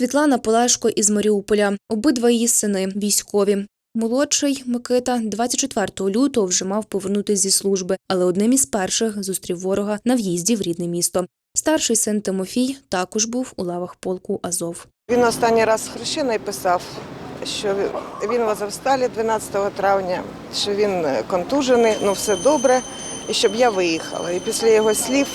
Світлана Полешко із Маріуполя. Обидва її сини військові. Молодший Микита 24 лютого вже мав повернутися зі служби, але одним із перших зустрів ворога на в'їзді в рідне місто. Старший син Тимофій також був у лавах полку Азов. Він останній раз з хрещеною писав, що він в Азовсталі 12 травня, що він контужений, ну все добре, і щоб я виїхала. І після його слів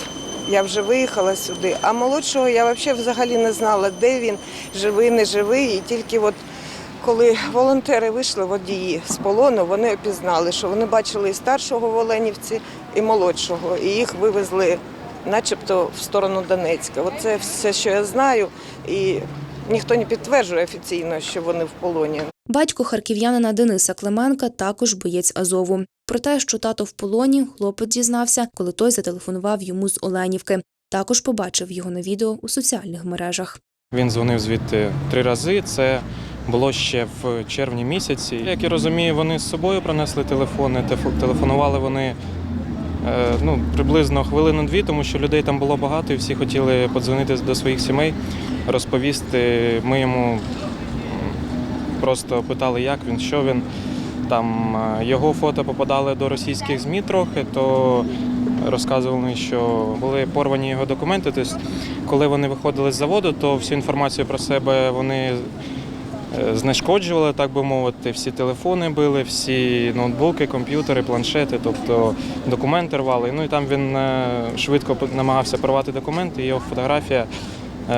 я вже виїхала сюди. А молодшого я взагалі взагалі не знала, де він, живий, не живий. І тільки от коли волонтери вийшли водії з полону, вони опізнали, що вони бачили і старшого в Оленівці, і молодшого, і їх вивезли начебто в сторону Донецька. Оце все, що я знаю, і ніхто не підтверджує офіційно, що вони в полоні. Батько харків'янина Дениса Клименка також боєць Азову. Про те, що тато в полоні, хлопець дізнався, коли той зателефонував йому з Оленівки. Також побачив його на відео у соціальних мережах. Він дзвонив звідти три рази. Це було ще в червні місяці. Як я розумію, вони з собою принесли телефони. Телефонували вони е, ну, приблизно хвилину-дві, тому що людей там було багато, і всі хотіли подзвонити до своїх сімей, розповісти. Ми йому просто питали, як він, що він. Там е, його фото попадали до російських ЗМІ трохи, то розказували, що були порвані його документи. Тобто, коли вони виходили з заводу, то всю інформацію про себе вони е, знешкоджували, так би мовити. Всі телефони били, всі ноутбуки, комп'ютери, планшети, тобто документи рвали. Ну і там він е, швидко намагався порвати документи, його фотографія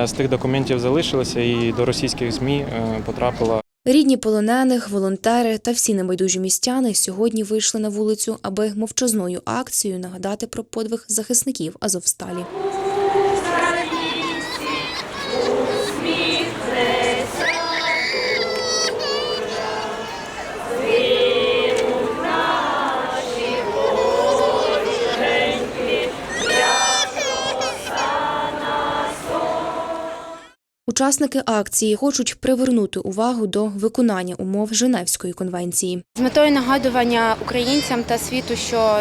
з тих документів залишилася і до російських ЗМІ потрапила. Рідні полонених, волонтери та всі небайдужі містяни сьогодні вийшли на вулицю, аби мовчазною акцією нагадати про подвиг захисників Азовсталі. Учасники акції хочуть привернути увагу до виконання умов Женевської конвенції. З метою нагадування українцям та світу, що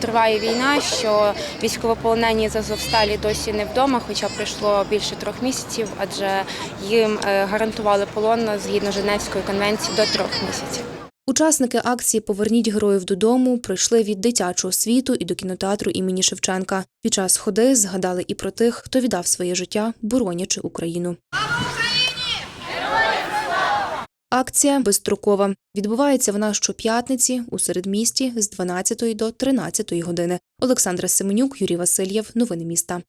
триває війна, що військовополонені з Азовсталі досі не вдома, хоча пройшло більше трьох місяців, адже їм е, гарантували полон згідно Женевської конвенції до трьох місяців. Учасники акції Поверніть героїв додому прийшли від дитячого світу і до кінотеатру імені Шевченка. Під час ходи згадали і про тих, хто віддав своє життя, боронячи Україну. Акція безстрокова. Відбувається вона щоп'ятниці у середмісті з 12 до 13 години. Олександра Семенюк, Юрій Васильєв. Новини міста.